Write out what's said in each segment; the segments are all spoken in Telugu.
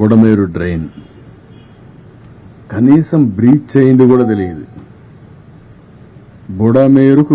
బుడమేరు డ్రైన్. కనీసం బ్రీచ్ అయింది కూడా తెలియదు. బుడమేరుకు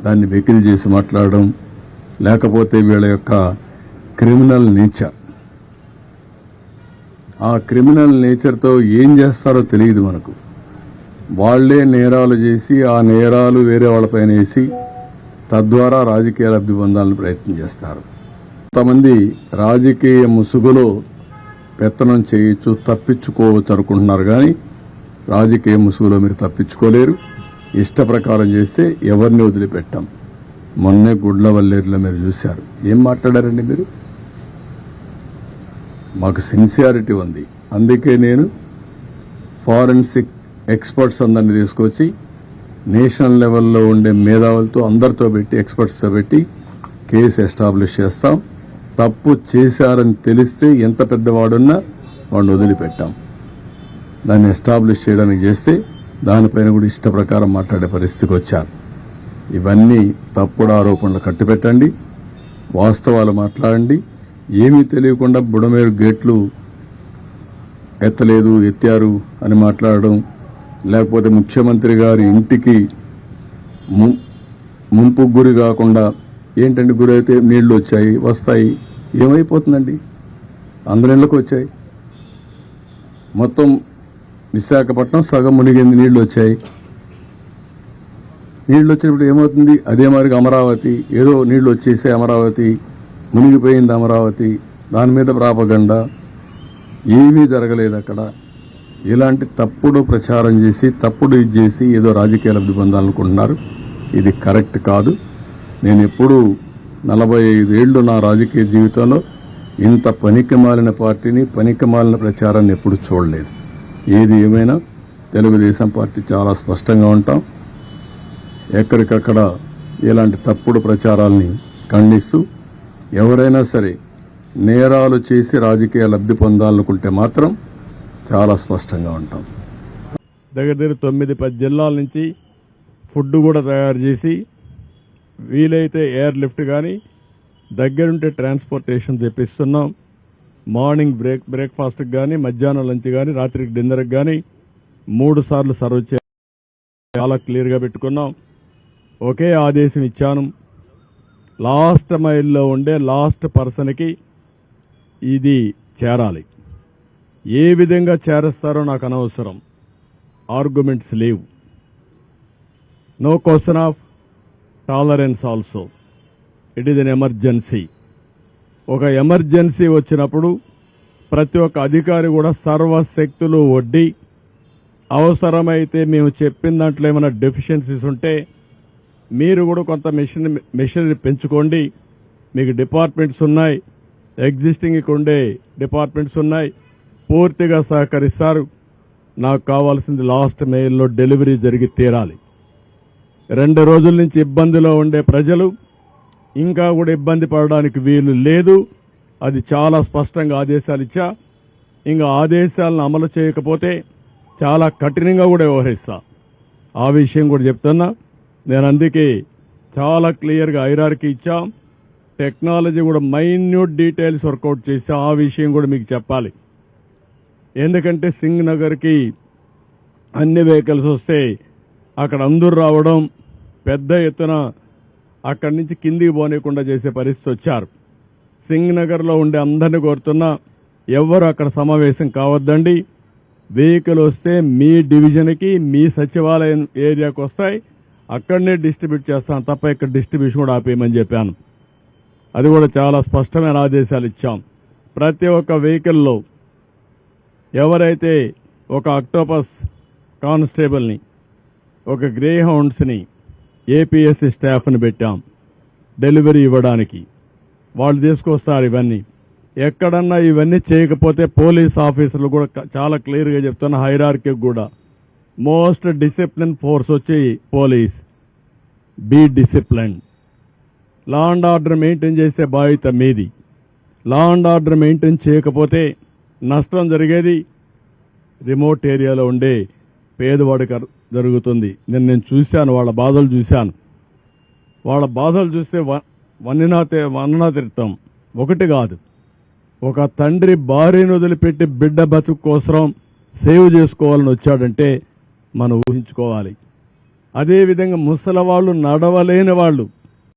దాన్ని వెకిలి చేసి మాట్లాడడం లేకపోతే వీళ్ళ యొక్క క్రిమినల్ నేచర్. ఆ క్రిమినల్ నేచర్తో ఏం చేస్తారో తెలియదు మనకు. వాళ్ళే నేరాలు చేసి ఆ నేరాలు వేరే వాళ్ళపైన వేసి తద్వారా రాజకీయ లబ్ధి పొందాలని ప్రయత్నం చేస్తారు. కొంతమంది రాజకీయ ముసుగులో పెత్తనం చేయొచ్చు తప్పించుకోవచ్చు అనుకుంటున్నారు కానీ రాజకీయ ముసుగులో మీరు తప్పించుకోలేరు. ఇష్ట ప్రకారం చేస్తే ఎవరిని వదిలిపెట్టాం. మొన్నే గుడ్ల వల్లేరులో మీరు చూశారు. ఏం మాట్లాడారండి మీరు? మాకు సిన్సియారిటీ ఉంది. అందుకే నేను ఫారెన్సిక్ ఎక్స్పర్ట్స్ అందరిని తీసుకొచ్చి నేషనల్ లెవెల్లో ఉండే మేధావులతో అందరితో పెట్టి ఎక్స్పర్ట్స్తో పెట్టి కేసు ఎస్టాబ్లిష్ చేస్తాం. తప్పు చేశారని తెలిస్తే ఎంత పెద్దవాడున్నా వాడిని వదిలిపెట్టాం. దాన్ని ఎస్టాబ్లిష్ చేయడానికి చేస్తే దానిపైన కూడా ఇష్ట ప్రకారం మాట్లాడే పరిస్థితికి వచ్చారు ఇవన్నీ తప్పుడు ఆరోపణలు కట్టిపెట్టండి వాస్తవాలు మాట్లాడండి. ఏమీ తెలియకుండా బుడమేరు గేట్లు ఎత్తలేదు ఎత్తారు అని మాట్లాడడం లేకపోతే ముఖ్యమంత్రి గారి ఇంటికి ము- ముంపు గురి కాకుండా ఏంటంటే గురైతే నీళ్ళు వచ్చాయి వస్తాయి ఏమైపోతుందండి? అందరిళ్ళకు వచ్చాయి. మొత్తం విశాఖపట్నం సగం మునిగింది నీళ్ళు వచ్చాయి. నీళ్ళు వచ్చినప్పుడు ఏమవుతుంది? అదే మాదిరిగా అమరావతి ఏదో నీళ్ళు వచ్చేసే అమరావతి మునిగిపోయింది అమరావతి దాని మీద ప్రాపగండ. ఏమీ జరగలేదు అక్కడ. ఇలాంటి తప్పుడు ప్రచారం చేసి తప్పుడు ఇది చేసి ఏదో రాజకీయ లబ్ధి పొందాలనుకుంటున్నారు ఇది కరెక్ట్ కాదు. నేను ఎప్పుడూ నలభై ఐదేళ్ళు నా రాజకీయ జీవితంలో ఇంత పనికిమాలిన పార్టీని పనికిమాలిన ప్రచారాన్ని ఎప్పుడు చూడలేదు. ఏది ఏమైనా తెలుగుదేశం పార్టీ చాలా స్పష్టంగా ఉంటాం. ఎక్కడికక్కడ ఇలాంటి తప్పుడు ప్రచారాల్ని ఖండిస్తూ ఎవరైనా సరే నేరాలు చేసి రాజకీయ లబ్ధి పొందాలనుకుంటే మాత్రం చాలా స్పష్టంగా ఉంటాం. దగ్గర దగ్గర తొమ్మిది పది జిల్లాల నుంచి ఫుడ్ కూడా తయారు చేసి వీలైతే ఎయిర్ లిఫ్ట్ కానీ దగ్గరుంటే ట్రాన్స్పోర్టేషన్ తెప్పిస్తున్నాం. మార్నింగ్ బ్రేక్ బ్రేక్ఫాస్ట్కి కానీ మధ్యాహ్నం లంచ్ కానీ రాత్రికి డిన్నర్కి కానీ మూడు సార్లు సర్వ్ చే చాలా క్లియర్గా పెట్టుకున్నాం. ఒకే ఆదేశం ఇచ్చాను. లాస్ట్ మైల్లో ఉండే లాస్ట్ పర్సన్కి ఇది చేరాలి. ఏ విధంగా చేరుస్తారో నాకు అనవసరం. ఆర్గ్యుమెంట్స్ లేవు. No question of tolerance also. It is an emergency. ఒక ఎమర్జెన్సీ వచ్చినప్పుడు ప్రతి ఒక్క అధికారి కూడా సర్వశక్తులు వడ్డీ అవసరమైతే మేము చెప్పిన దాంట్లో ఏమైనా డెఫిషియన్సీస్ ఉంటే మీరు కూడా కొంత మిషన్ మెషినరీ పెంచుకోండి. మీకు డిపార్ట్మెంట్స్ ఉన్నాయి ఎగ్జిస్టింగ్ ఉండే డిపార్ట్మెంట్స్ ఉన్నాయి. పూర్తిగా సహకరిస్తారు. నాకు కావాల్సింది లాస్ట్ మెయిల్లో డెలివరీ జరిగి తీరాలి. రెండు రోజుల నుంచి ఇబ్బందిలో ఉండే ప్రజలు ఇంకా కూడా ఇబ్బంది పడడానికి వీలు లేదు. అది చాలా స్పష్టంగా ఆదేశాలు ఇచ్చా. ఇంకా ఆదేశాలను అమలు చేయకపోతే చాలా కఠినంగా కూడా వ్యవహరిస్తా. ఆ విషయం కూడా చెప్తున్నా. నేను అందుకే చాలా క్లియర్గా ఐరార్కి ఇచ్చాం. టెక్నాలజీ కూడా మైన్యూట్ డీటెయిల్స్ వర్కౌట్ చేసి ఆ విషయం కూడా మీకు చెప్పాలి. ఎందుకంటే సింగ్ నగర్కి అన్ని వెహికల్స్ వస్తే అక్కడ అందరూ రావడం పెద్ద ఎత్తున అక్కడి నుంచి కిందికి పోనీయకుండా చేసే పరిస్థితి వచ్చారు. సింగ్ నగర్లో ఉండే అందరిని కోరుతున్నా ఎవ్వరు అక్కడ సమావేశం కావద్దండి. వెహికల్ వస్తే మీ డివిజన్కి మీ సచివాలయం ఏరియాకి వస్తాయి. అక్కడనే డిస్ట్రిబ్యూట్ చేస్తాను తప్ప ఇక్కడ డిస్ట్రిబ్యూషన్ కూడా ఆపేయమని చెప్పాను. అది కూడా చాలా స్పష్టమైన ఆదేశాలు ఇచ్చాం. ప్రతి ఒక్క వెహికల్లో ఎవరైతే ఒక అక్టోపస్ కానిస్టేబుల్ని ఒక గ్రే హౌండ్స్ని ఏపీఎస్సి స్టాఫ్ని పెట్టాం. డెలివరీ ఇవ్వడానికి. వాళ్ళు తీసుకొస్తారు ఇవన్నీ. ఎక్కడన్నా ఇవన్నీ చేయకపోతే పోలీస్ ఆఫీసర్లు కూడా చాలా క్లియర్గా చెప్తున్న హైరార్కి కూడా. మోస్ట్ డిసిప్లిన్ ఫోర్స్ వచ్చి police. Be discipline. Law and order maintain చేసే బాధ్యత మీది. లా అండ్ ఆర్డర్ మెయింటైన్ చేయకపోతే నష్టం జరిగేది రిమోట్ ఏరియాలో ఉండే పేదవాడికి జరుగుతుంది. నేను నేను చూశాను వాళ్ళ బాధలు చూశాను. వాళ్ళ బాధలు చూస్తే వ- వన్నినా తే- వన్ననా తీర్థం ఒకటి కాదు. ఒక తండ్రి భార్యను వదిలిపెట్టి బిడ్డ బతుకు కోసం సేవ్ చేసుకోవాలని వచ్చాడంటే మనం ఊహించుకోవాలి. అదేవిధంగా ముసలి వాళ్ళు నడవలేని వాళ్ళు